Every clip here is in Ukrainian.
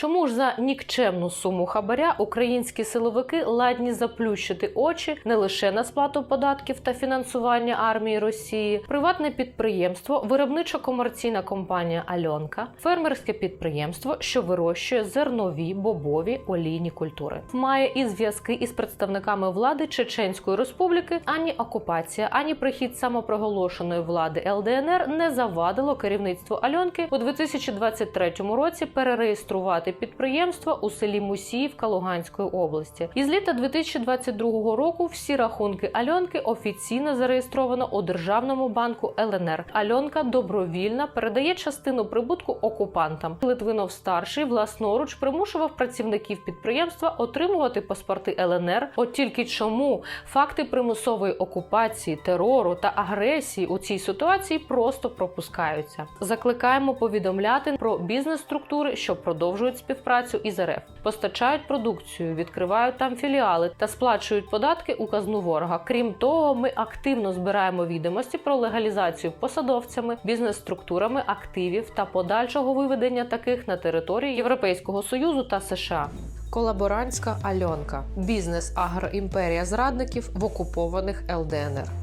Чому ж за нікчемну суму хабаря українські силовики ладні заплющити очі не лише на сплату податків та фінансування армії Росії, приватне підприємство, виробничо-комерційна компанія Альонка, фермерське підприємство, що вирощує зернові, бобові, олійні культури, має і зв'язки із представниками влади Чеченської Республіки, ані окупація, ані прихід самопроголошеної влади ЛДНР не завадило керівництву Альонки у 2023 році перереєструвати підприємство у селі Мусіївка Луганської області. Із літа 2022 року всі рахунки Альонки офіційно зареєстровано у державному банку ЛНР. Альонка добровільно передає частину прибутку окупантам. Литвинов старший власноруч примушував працівників підприємства отримувати паспорти ЛНР. От тільки чому факти примусової окупації, терору та агресії у цій ситуації просто пропускаються. Закликаємо повідомляти про бізнес-структури, що продовжують співпрацю із РФ, постачають продукцію, відкривають там філіали та сплачують податки у казну ворога. Крім того, ми активно збираємо відомості про легалізацію посадовцями, бізнес-структурами активів та подальшого виведення таких на території Європейського союзу та США. Колаборантська Альонка бізнес агроімперія зрадників в окупованих ЛДНР.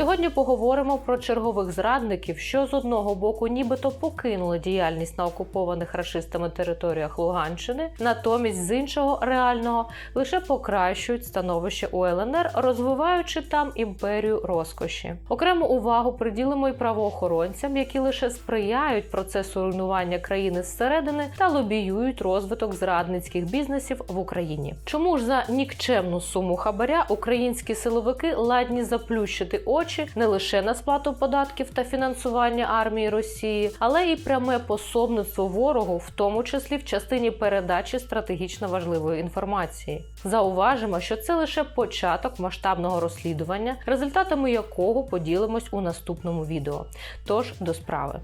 Сьогодні поговоримо про чергових зрадників, що з одного боку нібито покинули діяльність на окупованих рашистами територіях Луганщини, натомість з іншого реального лише покращують становище у ЛНР, розвиваючи там імперію розкоші. Окрему увагу приділимо й правоохоронцям, які лише сприяють процесу руйнування країни зсередини та лобіюють розвиток зрадницьких бізнесів в Україні. Чому ж за нікчемну суму хабаря українські силовики ладні заплющити очі не лише на сплату податків та фінансування армії Росії, але й пряме пособництво ворогу, в тому числі в частині передачі стратегічно важливої інформації. Зауважимо, що це лише початок масштабного розслідування, результатами якого поділимось у наступному відео. Тож до справи.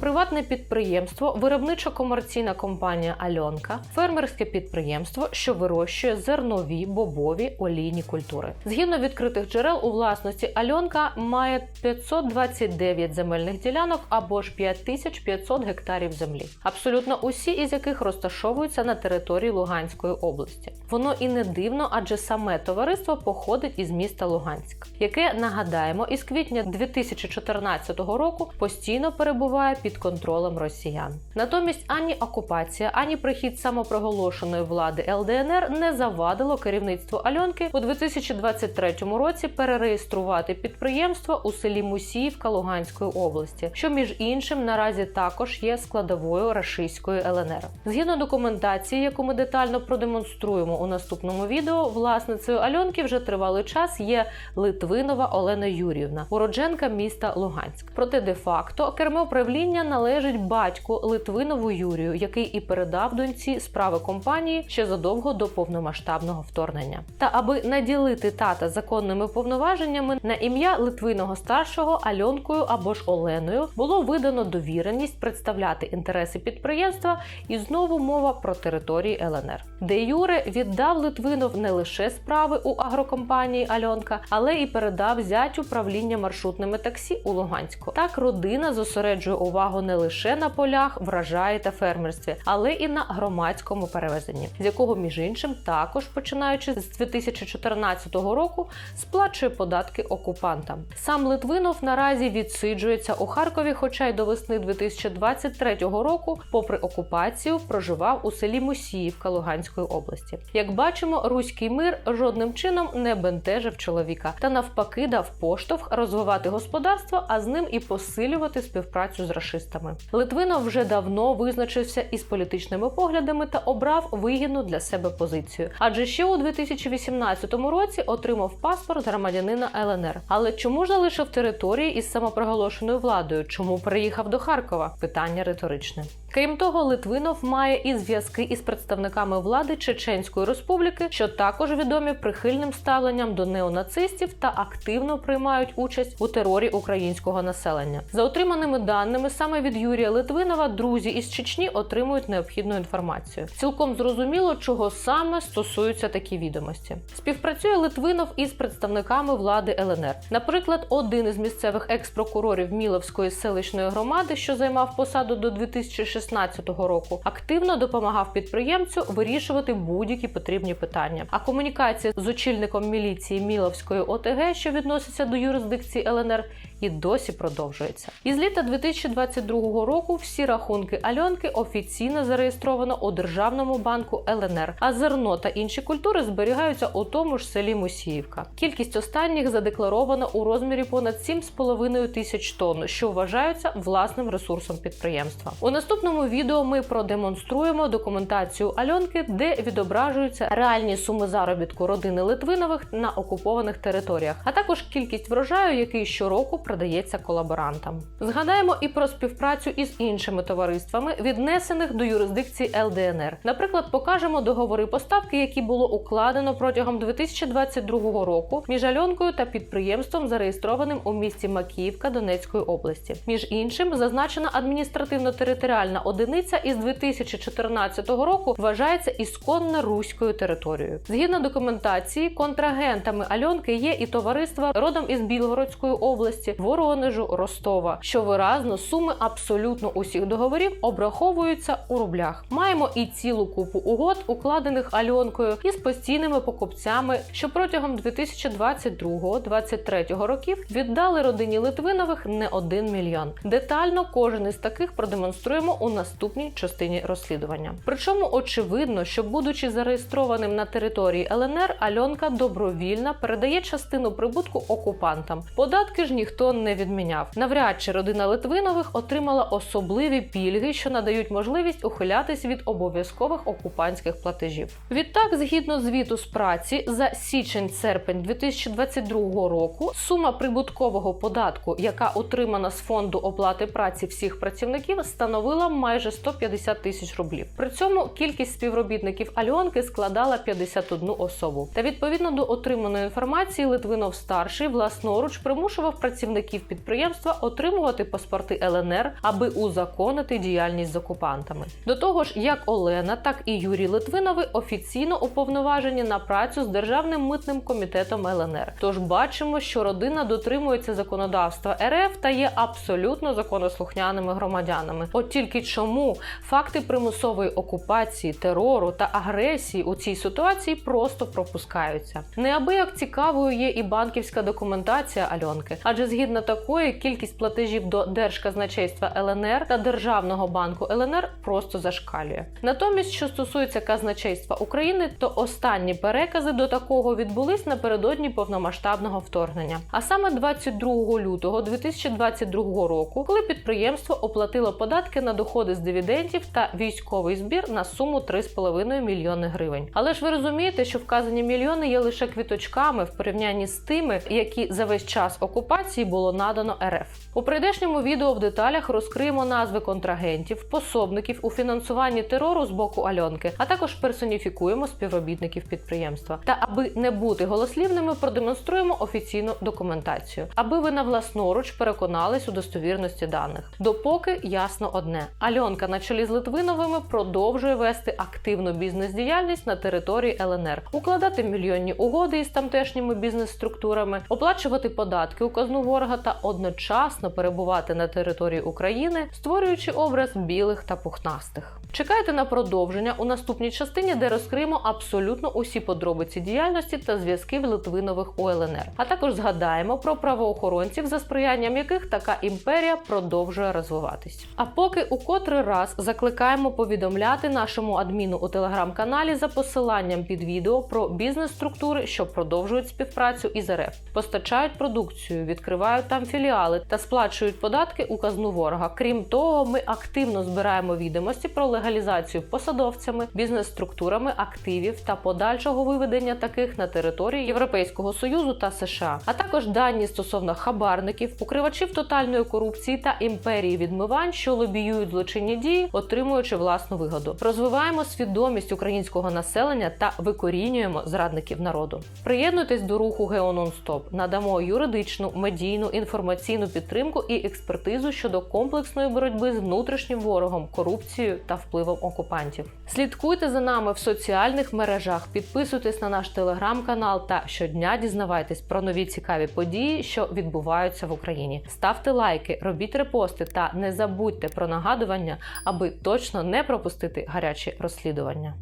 Приватне підприємство, виробничо-комерційна компанія Альонка, фермерське підприємство, що вирощує зернові, бобові, олійні культури. Згідно відкритих джерел у власності Альонка має 529 земельних ділянок або ж 5500 гектарів землі, абсолютно усі із яких розташовуються на території Луганської області. Воно і не дивно, адже саме товариство походить із міста Луганськ, яке нагадаємо із квітня 2014 року постійно перебуває під контролем росіян. Натомість ані окупація, ані прихід самопроголошеної влади ЛДНР не завадило керівництву Альонки у 2023 році перереєструвати підприємство у селі Мусіївка Луганської області, що між іншим наразі також є складовою рашистської ЛНР. Згідно документації, яку ми детально продемонструємо у наступному відео, власницею Альонки вже тривалий час є Литвинова Олена Юрівна, уродженка міста Луганськ. Проте де-факто кермо правління належить батьку Литвинову Юрію, який і передав доньці справи компанії ще задовго до повномасштабного вторгнення. Та аби наділити тата законними повноваженнями на ім'я Литвиного старшого Альонкою або ж Оленою було видано довіреність представляти інтереси підприємства, і знову мова про території ЛНР. Де Юре віддав Литвинов не лише справи у агрокомпанії Альонка, але і передав зять управління маршрутними таксі у Луганську. Так родина зосереджує увагу не лише на полях, врожаї та фермерстві, але і на громадському перевезенні, з якого між іншим також починаючи з 2014 року сплачує податки окупантам. Сам Литвинов наразі відсиджується у Харкові, хоча й до весни 2023 року, попри окупацію, проживав у селі Мусіївка Луганської області. Як бачимо, руський мир жодним чином не бентежив чоловіка та навпаки дав поштовх розвивати господарство, а з ним і посилювати співпрацю з рашистами. Литвинов вже давно визначився із політичними поглядами та обрав вигідну для себе позицію. Адже ще у 2018 році отримав паспорт громадянина ЛНР. Але чому ж залишив території із самопроголошеною владою? Чому переїхав до Харкова? Питання риторичне. Крім того, Литвинов має і зв'язки із представниками влади Чеченської Республіки, що також відомі прихильним ставленням до неонацистів та активно приймають участь у терорі українського населення. За отриманими даними саме від Юрія Литвинова, друзі із Чечні отримують необхідну інформацію. Цілком зрозуміло, чого саме стосуються такі відомості. Співпрацює Литвинов із представниками влади ЛНР. Наприклад, один із місцевих екс-прокурорів Міловської селищної громади, що займав посаду до 2016 року, активно допомагав підприємцю вирішувати будь-які потрібні питання. А комунікація з очільником міліції Міловської ОТГ, що відноситься до юрисдикції ЛНР, і досі продовжується. Із літа 2022 року всі рахунки Альонки офіційно зареєстровано у Державному банку ЛНР, а зерно та інші культури зберігаються у тому ж селі Мусіївка. Кількість останніх задекларована у розмірі понад 7,5 тисяч тонн, що вважаються власним ресурсом підприємства. У наступному відео ми продемонструємо документацію Альонки, де відображуються реальні суми заробітку родини Литвинових на окупованих територіях, а також кількість врожаю, який щороку продається колаборантам. Згадаємо і про співпрацю із іншими товариствами, віднесених до юрисдикції ЛДНР. Наприклад, покажемо договори поставки, які було укладено протягом 2022 року між Альонкою та підприємством, зареєстрованим у місті Макіївка Донецької області. Між іншим, зазначена адміністративно-територіальна одиниця із 2014 року вважається ісконно руською територією. Згідно документації, контрагентами Альонки є і товариства родом із Білгородської області, Воронежу, Ростова, що виразно суми абсолютно усіх договорів обраховуються у рублях. Маємо і цілу купу угод, укладених Альонкою із постійними покупцями, що протягом 2022-2023 років віддали родині Литвинових не один мільйон. Детально кожен із таких продемонструємо у наступній частині розслідування. Причому очевидно, що будучи зареєстрованим на території ЛНР, Альонка добровільно передає частину прибутку окупантам. Податки ж ніхто не відміняв. Навряд чи родина Литвинових отримала особливі пільги, що надають можливість ухилятись від обов'язкових окупантських платежів. Відтак, згідно звіту з праці за січень-серпень 2022 року, сума прибуткового податку, яка отримана з фонду оплати праці всіх працівників, становила майже 150 тисяч рублів. При цьому кількість співробітників Альонки складала 51 особу. Та відповідно до отриманої інформації, Литвинов старший власноруч примушував працівників підприємства отримувати паспорти ЛНР, аби узаконити діяльність з окупантами. До того ж, як Олена, так і Юрій Литвинови офіційно уповноважені на працю з державним митним комітетом ЛНР. Тож бачимо, що родина дотримується законодавства РФ та є абсолютно законослухняними громадянами. От тільки чому факти примусової окупації, терору та агресії у цій ситуації просто пропускаються. Неабияк цікавою є і банківська документація Альонки, адже згідно такої кількість платежів до Держказначейства ЛНР та Державного банку ЛНР просто зашкалює. Натомість, що стосується казначейства України, то останні перекази до такого відбулись напередодні повномасштабного вторгнення. А саме 22 лютого 2022 року, коли підприємство оплатило податки на доходи з дивідендів та військовий збір на суму 3,5 мільйони гривень. Але ж ви розумієте, що вказані мільйони є лише квіточками в порівнянні з тими, які за весь час окупації було надано РФ. У прийдешньому відео в деталях розкриємо назви контрагентів, пособників у фінансуванні терору з боку Альонки, а також персоніфікуємо співробітників підприємства. Та аби не бути голослівними, продемонструємо офіційну документацію, аби ви на власноруч переконались у достовірності даних. Допоки ясно одне: Альонка на чолі з Литвиновими продовжує вести активну бізнес-діяльність на території ЛНР, укладати мільйонні угоди із тамтешніми бізнес-структурами, оплачувати податки у казну ворога та одночасно перебувати на території України, створюючи образ білих та пухнастих. Чекайте на продовження у наступній частині, де розкриємо абсолютно усі подробиці діяльності та зв'язків Литвинових у ЛНР. А також згадаємо про правоохоронців, за сприянням яких така імперія продовжує розвиватись. А поки у котрий раз закликаємо повідомляти нашому адміну у телеграм-каналі за посиланням під відео про бізнес-структури, що продовжують співпрацю із РФ, постачають продукцію, відкривають там філіали та сплачують податки у казну ворога. Крім того, ми активно збираємо відомості про легалізацію посадовцями, бізнес-структурами активів та подальшого виведення таких на території Європейського союзу та США, а також дані стосовно хабарників, укривачів тотальної корупції та імперії відмивань, що лобіюють злочинні дії, отримуючи власну вигоду. Розвиваємо свідомість українського населення та викорінюємо зрадників народу. Приєднуйтесь до руху Гео Нонстоп. Надамо юридичну, медійну, інформаційну підтримку і експертизу щодо комплексної боротьби з внутрішнім ворогом, корупцією та впливом окупантів. Слідкуйте за нами в соціальних мережах, підписуйтесь на наш телеграм-канал та щодня дізнавайтесь про нові цікаві події, що відбуваються в Україні. Ставте лайки, робіть репости та не забудьте про нагадування, аби точно не пропустити гарячі розслідування.